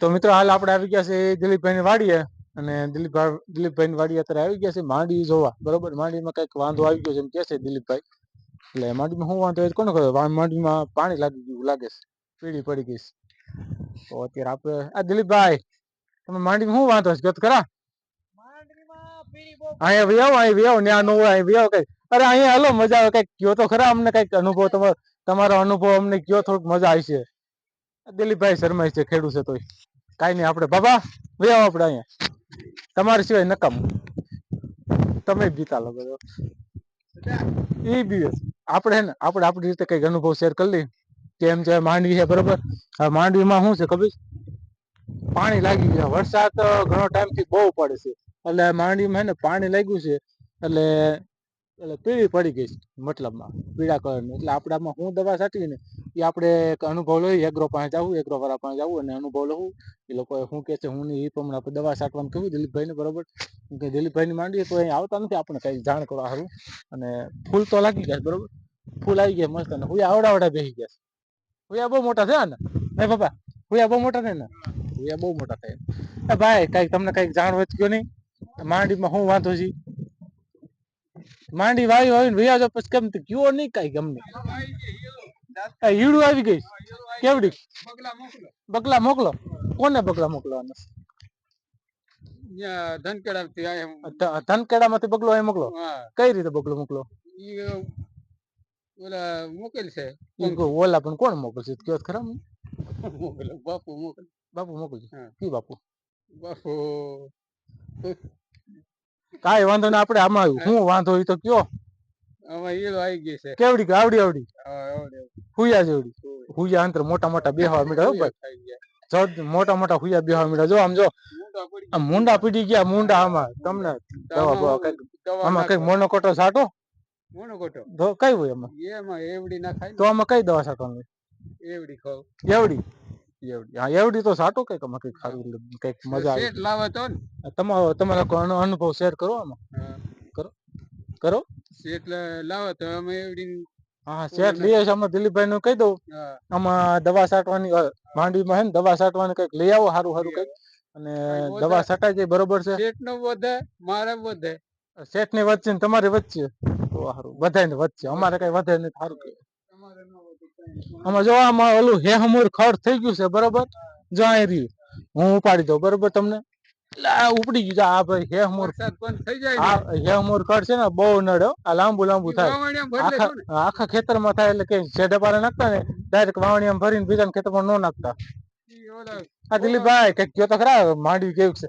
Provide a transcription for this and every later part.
તો મિત્રો હાલ આપણે આવી ગયા છે દિલીપભાઈની વાડીએ અને દિલીપભાઈ દિલીપભાઈની વાડી અત્યારે આવી ગયા છે માંડી જોવા. બરોબર? માંડીમાં કંઈક વાંધો આવી ગયો છે એમ કે છે દિલીપભાઈ. એટલે માંડીમાં શું વાંધો કોને ખબર? માંડીમાં પાણી લાગી ગયું લાગે છે. પીળી પડી ગઈ છે. તો અત્યારે આપણે આ દિલીપભાઈ તમે માંડીમાં શું વાંધો છે? ગત ખરા? અહીંયા વ્યાવ અહીં ન્યા નો હોય અહીં વ્યાવ કઈ અરે અહીંયા હાલો મજા આવે. કંઈક કયો તો ખરા અમને કંઈક અનુભવ તમારો તમારો અનુભવ અમને કયો થોડુંક મજા આવી છે દિલીપભાઈ શર્મા છે, ખેડૂત છે તોય. કાંઈ નહીં, આપણે, બાબા વે આપણે અહીંયા. તમારી સિવાય નકામ. તમે જીતા લાગો ઈ બી આપણે ને, આપણે આપણી રીતે કંઈક અનુભવ શેર કરી લઈએ. કેમ છે, માંડવી છે, બરોબર? હવે માંડવીમાં શું છે ખબર? પાણી લાગી ગયું. વરસાદ ઘણો ટાઈમથી બહુ પડે છે. એટલે માંડવીમાં હે ને, પાણી લાગ્યું છે. એટલે એટલે પીળી પડી ગઈ મતલબમાં પીળા કલરની એટલે આપણામાં હું દવા છાંટી ને એ આપણે એક અનુભવ લઈએ એગ્રો પાસે જવું એગ્રો વાળા પાસે જવું અને અનુભવ લઉં. એ લોકોએ શું કે છે, હું એ પ્રમાણે આપણે દવા છાંટવાનું કહ્યું દિલીપભાઈને બરોબર. કે દિલીપભાઈની માંડીએ તો અહીં આવતા નથી આપણે કંઈ જાણ કરવા સારું અને ફૂલ તો લાગી ગયા બરોબર. ફૂલ આવી ગયા મસ્ત અને હુયા આવડા આવડા બેસી ગયા હુયા બહુ મોટા થયા ને? હે બાપા, હુયા બહુ મોટા થાય ને? હુયા બહુ મોટા થાય. એ ભાઈ કંઈક તમને કંઈક જાણ હોય નહીં? માંડીમાં શું વાંધો છે? માંડી વાવી હોય ને વ્યાજો પછી કેમ તે કયો નહીં કઈ ગમે. હીડું આવી ગઈ કેવડી? બકલા મોકલો. કોને બકલા મોકલવાના? ધનકેડાથી આયા બગલો અહીં મોકલો. કઈ રીતે બગલો મોકલો? ઓલા મોકલ છે. ઓલા પણ કોણ મોકલશે? કયો ખરા? બાપુ મોકલ. બાપુ મોકલશે કી બાપુ. બાપુ કાંઈ વાંધો ને આપણે આમાં હું. વાંધો હોય તો કયો. આમાં ઈલો આવી ગઈ છે. કેવડી આવડી આવડી? હુયા જેવડી. હુયા. અંતર મોટા મોટા બેહવા મીડા હો ભાઈ. જો મોટા મોટા હુયા બેહવા મીડા જો આમ જો. મુંડા પીડી ગયા. મુંડા આમાં. તમને દવા બવા દવા આમાં કઈ. મોનોકોટો સાટો? મોનોકોટો. તો કઈ હોય એમાં? એમાં એવડી નાખાય તો આમાં કઈ દવા છાંટવાની એવડી ખાવ. એવડી એવડી હા એવડી તો છાંટો કંઈક અમે કંઈક ખાવી કંઈક મજા આવે લાવે તો તમારો તમારો અનુભવ શેર કરો આમાં કરો કરો શેઠ લાવે તો અમે એવડી હા હા શેઠ લઈ આવીશ આમાં દિલીપભાઈ નું કહી દઉં આમાં દવા છાંટવાની માંડવીમાં હે ને દવા છાંટવાની કંઈક લઈ આવો સારું સારું કંઈક અને દવા છટાઈ જાય બરોબર છે શેઠ નો વધે મારે વધે શેઠની વચ્ચે તમારી વચ્ચે તો સારું વધે ને વચ્ચે અમારે કઈ વધે નહીં સારું કહેવાય. તમારે ન વધે કાંઈ નહીં. આમાં જો આમાં ઓલું હેહમુર ખડ થઈ ગયું છે બરોબર? જો અહીં રહ્યું. હું ઉપાડી દઉં બરોબર તમને? ઉપડી ગયું આ ભાઈ હેહમૂર ને. હેહમૂર ખડ છે ને બહુ નડ્યો આ લાંબુ લાંબુ થાય. આખા ખેતરમાં આખા ખેતરમાં થાય એટલે કે જેડે પારે નાખતા ને ડાયરેક્ટ વાવણીયામાં ભરીને બીજા ખેતરમાં ન નાખતા. આ દિલીપભાઈ કંઈક કયો તો ખરા માંડવી કેવું છે?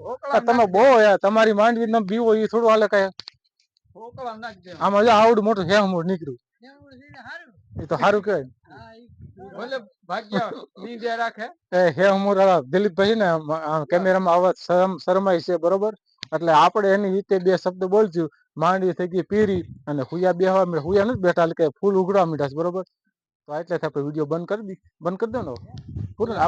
તમે બહુ યાર તમારી માંડવી તમે બીવો એ થોડું હાલે કઈ. આમાં જો આવડું મોટું હેહમૂર નીકળ્યું. ને. એ તો સારું કહેવાય. ભલે ભાગ્યા નીંદે રાખે. એ હેહમૂર આ દિલીપભાઈ ને કેમેરામાં અવાજ શરમ શરમાય છે બરોબર? એટલે આપણે એની રીતે બે શબ્દ બોલશું. માંડી થઈ ગઈ પીરી અને હુયા બેહવા માંડ્યા. હુયા નથી બેઠા એટલે ફૂલ ઉઘડવા મીઠા બરોબર? તો એટલે આપણે વીડિયો બંધ કરી દી બંધ કરી દો ને પૂરું. ને?